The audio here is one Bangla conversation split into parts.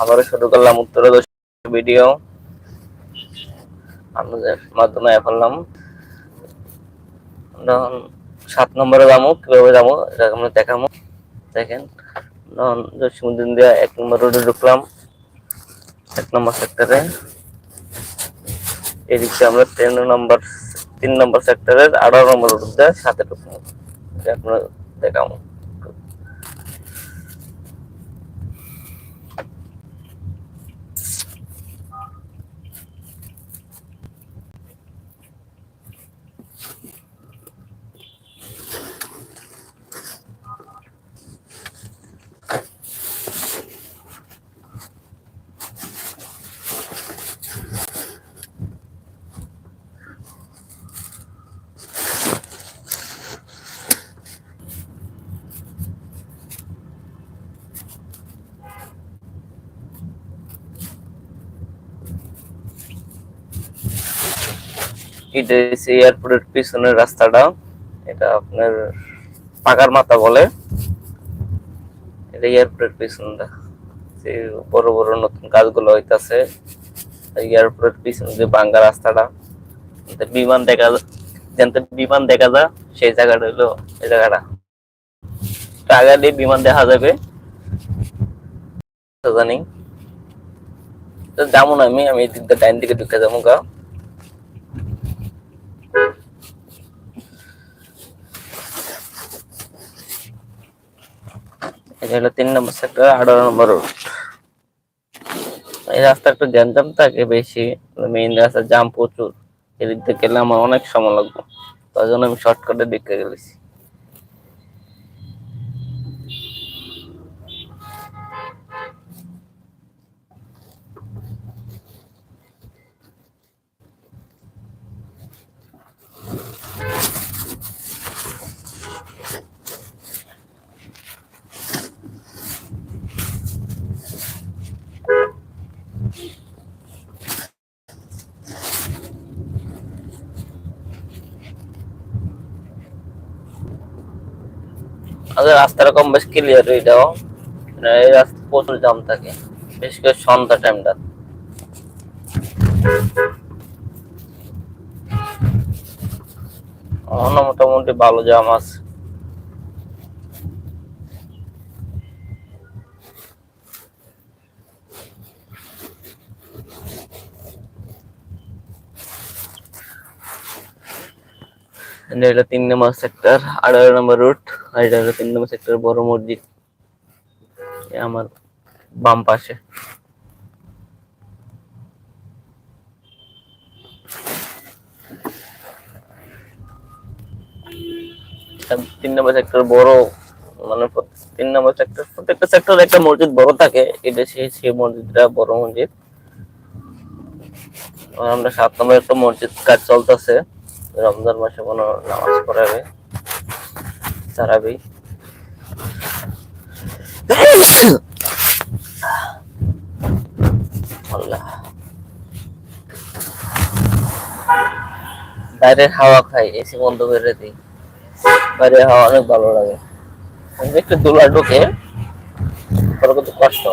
আবারও শুরু করলাম উত্তর ভিডিও। আপনাদের মাধ্যমে তখন সাত নম্বরে যাব, কীভাবে যাব, এটা আমরা দেখাবো। দেখেন জসিমুদ্দিন দিয়া এক নম্বর রোডে ঢুকলাম, এক নম্বর সেক্টরে এদিকে আমরা তিন নম্বর তিন নম্বর সেক্টরের আঠারো নম্বর রোড দিয়ে সাথে ঢুকলাম। এটা দেখাবো। এটা হচ্ছে এয়ারপোর্টের পিছনের রাস্তাটা, এটা আপনার পাকার মাথা বলে। এটা এয়ারপোর্টের পিছনটা। যে বড় বড় নতুন কাজগুলো হইতাছে এয়ারপোর্টের পিছনে যে বাঙ্গা রাস্তাটা বিমান দেখা যেতে বিমান দেখা যায় সেই জায়গাটা হলো এই জায়গাটা। টাকা বিমান দেখা যাবে। জানি। তো যাব না আমি আমি ডাইন দিকে ঢুকে যাব গা। হলো তিন নম্বর সেক্টর আঠারো নম্বর রোড এই রাস্তা একটু গ্যাঞ্জাম থাকে বেশি মেইন রাস্তা জাম প্রচুর। এদিক থেকে গেলে আমার অনেক সময় লাগবে। তার জন্য আমি শর্টকাটে দিকে গেলেছি রাস্তাটা কম বেশ ক্লিয়ার হয়ে যাও। এই রাস্তা প্রচুর জাম থাকে, বিশেষ করে সন্ধ্যা টাইমটা মোটামুটি ভালো জাম আছে। এটা তিন নম্বর সেক্টর আঠারো নম্বর রুট আর তিন নম্বর সেক্টর বড় মসজিদ। আমার বাম পাশে। তিন নম্বর সেক্টর বড় মানে তিন নম্বর সেক্টর প্রত্যেকটা সেক্টর একটা মসজিদ বড় থাকে। এটা সেই সেই মসজিদটা বড় মসজিদ। আমরা সাত নম্বর একটা মসজিদ কাজ চলতেছে। রমজান মাসে কোনো নামাজ পড়াবে। তারাবি বাইরের হাওয়া খাই, এসি বন্ধ করে দিই। বাইরের হাওয়া অনেক ভালো লাগে। একটু দোলা ঢুকে কিন্তু কষ্ট।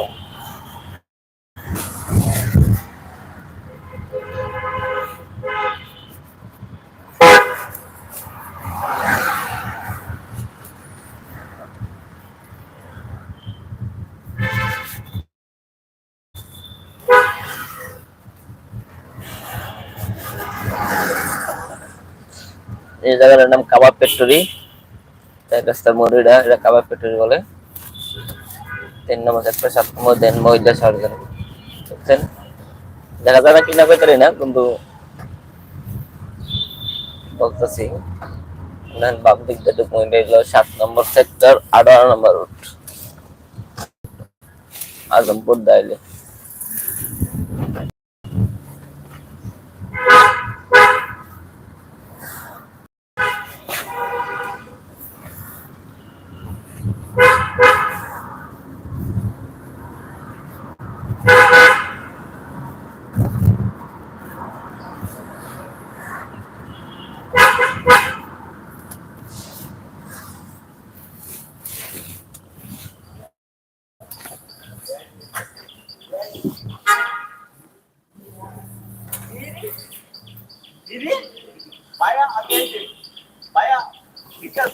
এই জায়গাটার নাম কাবাব ফ্যাক্টরি রাস্তার মোড়িটা এটা কাবাব ফ্যাক্টরি বলে। তিন নম্বর একটা সাত নম্বর, দেন মহিলা সরকার। বুঝছেন দেখা না কিনা ভেতরে না, কিন্তু বলতেছি। মহিলা হলো সাত নম্বর সেক্টর আঠারো নম্বর রুট আজমপুর দাইলে। দিদি ভাইয়া আমি এই যে ভাইয়া বিকাশ